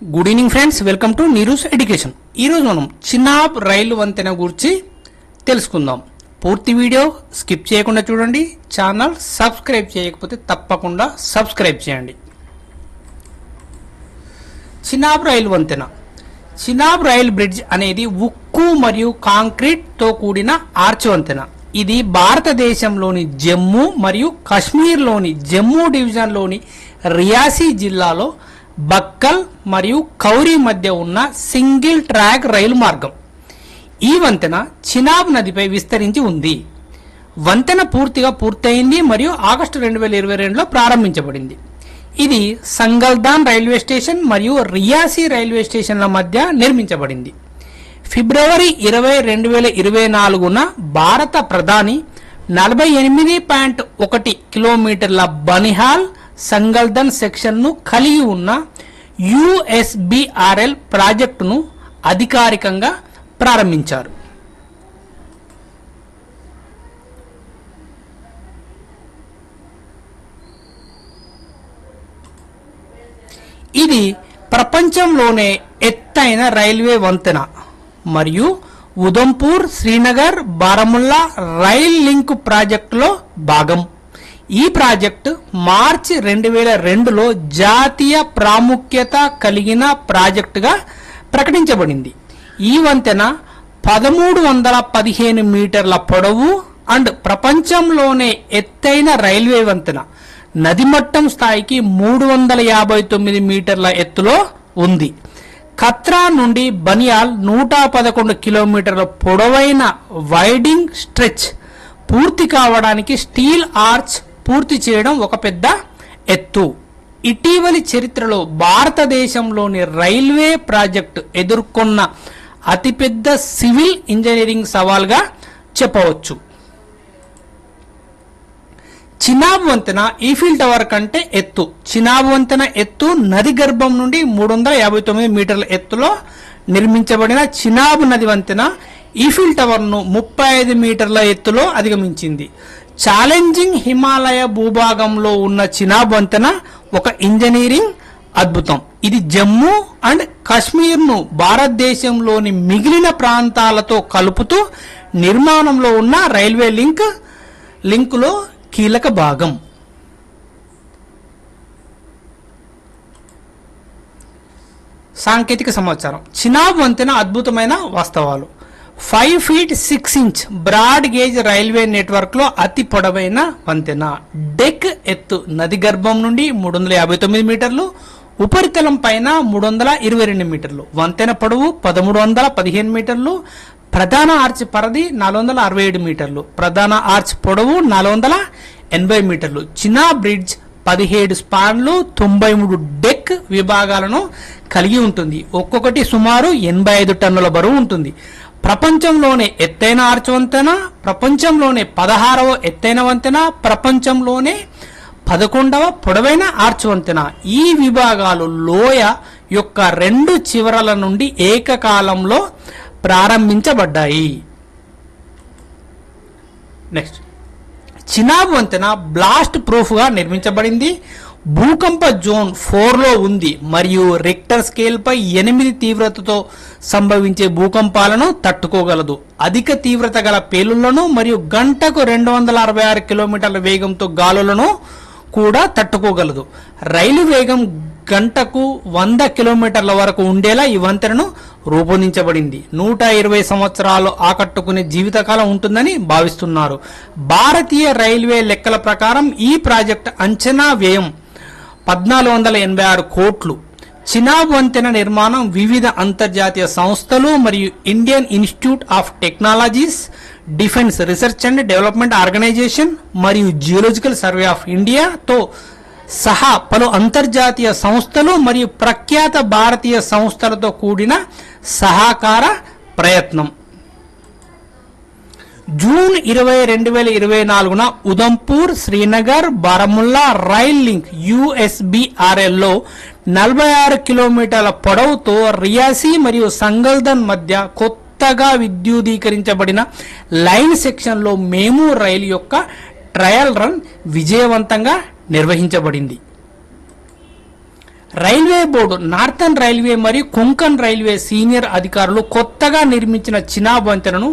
Good evening friends welcome to Neeru's education ఈరోజు మనం చిన్నాబ్ రైలు వంతెన గురించి తెలుసుకుందాం. పూర్తి వీడియో స్కిప్ చేయకుండా చూడండి. ఛానల్ సబ్స్క్రైబ్ చేయకపోతే తప్పకుండా సబ్స్క్రైబ్ చేయండి. చినాబ్ రైలు వంతెన. చినాబ్ రైల్ బ్రిడ్జ్ అనేది ఉక్కు మరియు కాంక్రీట్తో కూడిన ఆర్చ్ వంతెన. ఇది భారతదేశంలోని జమ్మూ మరియు కాశ్మీర్లోని జమ్మూ డివిజన్లోని రియాసీ జిల్లాలో బక్కల్ మరియు కౌరీ మధ్య ఉన్న సింగిల్ ట్రాక్ రైలు మార్గం. ఈ వంతెన చినాబ్ నదిపై విస్తరించి ఉంది. వంతెన పూర్తిగా పూర్తయింది మరియు ఆగస్టు రెండు వేల ఇరవై రెండులో ప్రారంభించబడింది. ఇది సంగల్దాన్ రైల్వే స్టేషన్ మరియు రియాసీ రైల్వే స్టేషన్ల మధ్య నిర్మించబడింది. ఫిబ్రవరి ఇరవై రెండు వేల ఇరవై నాలుగున భారత ప్రధాని నలభై ఎనిమిది పాయింట్ ఒకటి కిలోమీటర్ల బనిహాల్ సంగల్దన్ సెక్షన్ను కలిగి ఉన్న యుఎస్బిఆర్ఎల్ ప్రాజెక్టును అధికారికంగా ప్రారంభించారు. ఇది ప్రపంచంలోనే ఎత్తైన రైల్వే వంతెన మరియు ఉదంపూర్ శ్రీనగర్ బారముల్లా రైల్ లింక్ ప్రాజెక్టులో భాగం. ఈ ప్రాజెక్టు మార్చి రెండు వేల రెండులో జాతీయ ప్రాముఖ్యత కలిగిన ప్రాజెక్టుగా ప్రకటించబడింది. ఈ వంతెన పదమూడు వందల పదిహేను మీటర్ల పొడవు అండ్ ప్రపంచంలోనే ఎత్తైన రైల్వే వంతెన. నది మట్టం స్థాయికి మూడు వందల యాభై తొమ్మిది మీటర్ల ఎత్తులో ఉంది. కత్రా నుండి బనియాల్ నూట పదకొండు కిలోమీటర్ల పొడవైన వైడింగ్ స్ట్రెచ్ పూర్తి కావడానికి స్టీల్ ఆర్చ్ పూర్తి చేయడం ఒక పెద్ద ఎత్తు. ఇటీవలి చరిత్రలో భారతదేశంలోని రైల్వే ప్రాజెక్టు ఎదుర్కొన్న అతిపెద్ద సివిల్ ఇంజనీరింగ్ సవాల్గా చెప్పవచ్చు. చినాబ్ వంతెన ఈఫిల్ టవర్ కంటే ఎత్తు. చినాబ్ వంతెన ఎత్తు నది గర్భం నుండి మూడు వందల యాభై తొమ్మిది మీటర్ల ఎత్తులో నిర్మించబడిన చినాబ్ నది వంతెన ఈఫిల్ టవర్ను ముప్పై ఐదు మీటర్ల ఎత్తులో అధిగమించింది. ఛాలెంజింగ్ హిమాలయ భూభాగంలో ఉన్న చినాబ్ వంతెన ఒక ఇంజనీరింగ్ అద్భుతం. ఇది జమ్మూ అండ్ కాశ్మీర్ను భారతదేశంలోని మిగిలిన ప్రాంతాలతో కలుపుతూ నిర్మాణంలో ఉన్న రైల్వే లింక్ లింకులో కీలక భాగం. సాంకేతిక సమాచారం. చినాబ్ వంతెన అద్భుతమైన వాస్తవాలు. Five feet six inch broad gauge railway నెట్వర్క్లో అతి పొడవైన వంతెన. డెక్ ఎత్తు నది గర్భం నుండి మూడు వందల యాభై తొమ్మిది మీటర్లు ఉపరితలం పైన మూడు వందల ఇరవై రెండు మీటర్లు వంతెన పొడవు పదమూడు వందల పదిహేను మీటర్లు ప్రధాన ఆర్చ్ పరిధి నాలుగు వందల అరవై ఏడు మీటర్లు ప్రధాన ఆర్చ్ పొడవు నాలుగు వందల ఎనభై మీటర్లు చినా బ్రిడ్జ్ పదిహేడు స్పాన్లు తొంభై మూడు డెక్ విభాగాలను కలిగి ఉంటుంది. ఒక్కొక్కటి సుమారు ఎనభై ఐదు టన్నుల బరువు ఉంటుంది. ప్రపంచంలోనే ఎత్తైన ఆర్చ్ వంతెన ప్రపంచంలోనే పదహారవ ఎత్తైన వంతెన ప్రపంచంలోనే పదకొండవ పొడవైన ఆర్చ్ వంతెన ఈ విభాగాలు లోయ యొక్క రెండు చివరల నుండి ఏకకాలంలో ప్రారంభించబడ్డాయి. నెక్స్ట్ చినాబ్ వంతెన బ్లాస్ట్ ప్రూఫ్గా నిర్మించబడింది. భూకంప జోన్ ఫోర్లో ఉంది మరియు రిక్టర్ స్కేల్పై ఎనిమిది తీవ్రతతో సంభవించే భూకంపాలను తట్టుకోగలదు. అధిక తీవ్రత గల పేలుళ్ళను మరియు గంటకు రెండు వందల అరవై ఆరు కిలోమీటర్ల వేగంతో గాలులను కూడా తట్టుకోగలదు. రైలు వేగం గంటకు వంద కిలోమీటర్ల వరకు ఉండేలా ఈ వంతెనను రూపొందించబడింది. నూట ఇరవై సంవత్సరాలు ఆకట్టుకునే జీవితకాలం ఉంటుందని భావిస్తున్నారు. భారతీయ రైల్వే లెక్కల ప్రకారం ఈ ప్రాజెక్ట్ అంచనా వ్యయం పద్నాలుగు వందల ఎనభై ఆరు కోట్లు. చినాబ్ వంతెన నిర్మాణం వివిధ అంతర్జాతీయ సంస్థలు మరియు Indian institute of technologies defence research and development organisation మరియు జియోలజికల్ సర్వే ఆఫ్ ఇండియాతో సహా పలు అంతర్జాతీయ సంస్థలు మరియు ప్రఖ్యాత భారతీయ సంస్థలతో కూడిన సహకార ప్రయత్నం. జూన్ ఇరవై రెండు వేల ఇరవై నాలుగున ఉదంపూర్ శ్రీనగర్ బారముల్లా రైల్ లింక్ యుఎస్బిఆర్ఎల్లో నలభై ఆరు కిలోమీటర్ల పొడవుతో రియాసీ మరియు సంగల్దన్ మధ్య కొత్తగా విద్యుదీకరించబడిన లైన్ సెక్షన్లో మేము రైలు యొక్క ట్రయల్ రన్ విజయవంతంగా నిర్వహించబడింది. రైల్వే బోర్డు నార్థన్ రైల్వే మరియు కొంకన్ రైల్వే సీనియర్ అధికారులు కొత్తగా నిర్మించిన చినాబ్ వంతెనను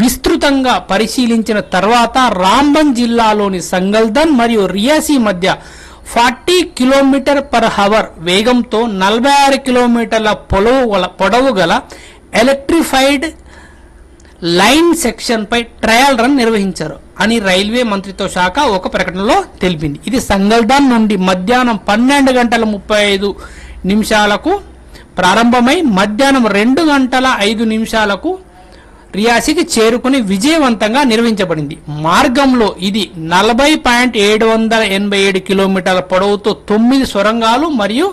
విస్తృతంగా పరిశీలించిన తర్వాత రాంబన్ జిల్లాలోని సంగల్దన్ మరియు రియాసీ మధ్య ఫార్టీ కిలోమీటర్ పర్ హవర్ వేగంతో నలభై ఆరు కిలోమీటర్ల పొడవు గల పొడవు గల ఎలక్ట్రిఫైడ్ లైన్ సెక్షన్ పై ట్రయల్ రన్ నిర్వహించారు. అని రైల్వే మంత్రిత్వ శాఖ ఒక ప్రకటనలో తెలిపింది. ఇది సంగల్దాన్ నుండి మధ్యాహ్నం పన్నెండు గంటల ముప్పై ఐదు నిమిషాలకు ప్రారంభమై మధ్యాహ్నం రెండు గంటల ఐదు నిమిషాలకు రియాసికి చేరుకుని విజయవంతంగా నిర్వహించబడింది. మార్గంలో ఇది నలభై పాయింట్ ఏడు వందల ఎనభై ఏడు కిలోమీటర్ల పొడవుతో తొమ్మిది సొరంగాలు మరియు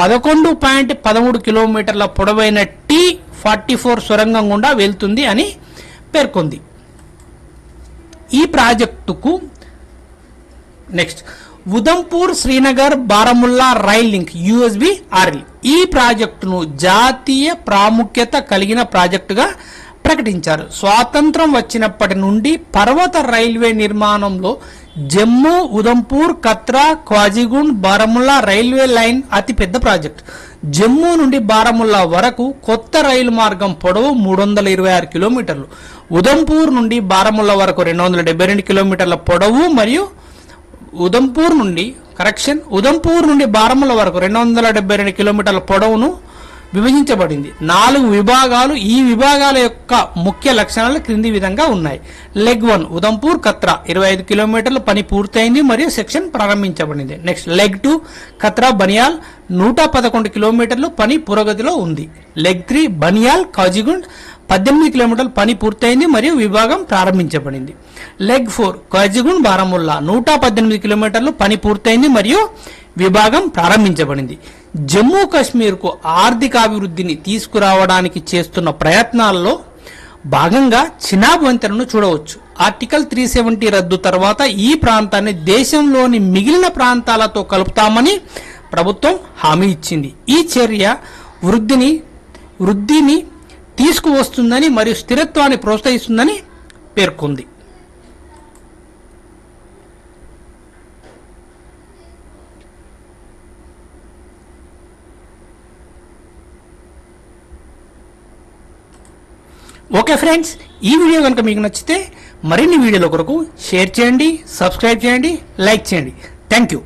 పదకొండు పాయింట్ పదమూడు కిలోమీటర్ల పొడవైన టీ ఫార్టీ ఫోర్ సొరంగం గుండా వెళ్తుంది అని పేర్కొంది. ఈ ప్రాజెక్టుకు next Udhampur Srinagar Baramulla rail link USB RL. ఈ ప్రాజెక్టును జాతీయ ప్రాముఖ్యత కలిగిన ప్రాజెక్టుగా ప్రకటించారు. స్వాతంత్రం వచ్చినప్పటి నుండి పర్వత రైల్వే నిర్మాణంలో జమ్మూ ఉదంపూర్ కత్రా క్వాజిగుండ్ బారముల్లా రైల్వే లైన్ అతిపెద్ద ప్రాజెక్ట్. జమ్మూ నుండి బారముల్లా వరకు కొత్త రైలు మార్గం పొడవు మూడు వందల ఇరవై ఆరు కిలోమీటర్లు. ఉదంపూర్ నుండి బారముల్లా వరకు రెండు వందల డెబ్బై రెండు కిలోమీటర్ల పొడవు మరియు ఉదంపూర్ నుండి కరెక్షన్ ఉదంపూర్ నుండి బారముల వరకు రెండు వందల డెబ్బై రెండు కిలోమీటర్ల పొడవును విభజించబడింది. నాలుగు విభాగాలు ఈ విభాగాల యొక్క ముఖ్య లక్షణాలు క్రింది విధంగా ఉన్నాయి. లెగ్ వన్ ఉదంపూర్ కత్రా ఇరవై ఐదు కిలోమీటర్ల పని పూర్తయింది మరియు సెక్షన్ ప్రారంభించబడింది. Next leg to Katra Banihal నూట పదకొండు కిలోమీటర్లు పని పురోగతిలో ఉంది. లెగ్ త్రీ బనియాల్ కాజిగుండ్ పద్దెనిమిది కిలోమీటర్ల పని పూర్తయింది మరియు విభాగం ప్రారంభించబడింది. లెగ్ ఫోర్ కాజిగుండ్ బారాముల్లా నూట పద్దెనిమిది కిలోమీటర్లు పని పూర్తయింది మరియు విభాగం ప్రారంభించబడింది. జమ్మూ కాశ్మీర్కు ఆర్థికాభివృద్ధిని తీసుకురావడానికి చేస్తున్న ప్రయత్నాల్లో భాగంగా చినాబ్ వంతెనను చూడవచ్చు. ఆర్టికల్ త్రీ సెవెంటీ రద్దు తర్వాత ఈ ప్రాంతాన్ని దేశంలోని మిగిలిన ప్రాంతాలతో కలుపుతామని ప్రభుత్వం హామీ ఇచ్చింది. ఈ చర్య వృద్ధిని వృద్ధిని తీసుకువస్తుందని మరియు స్థిరత్వాన్ని ప్రోత్సహిస్తుందని పేర్కొంది. ఓకే ఫ్రెండ్స్ ఈ వీడియో కనుక మీకు నచ్చితే మరిన్ని వీడియోల కొరకు షేర్ చేయండి సబ్స్క్రైబ్ చేయండి లైక్ చేయండి. Thank you.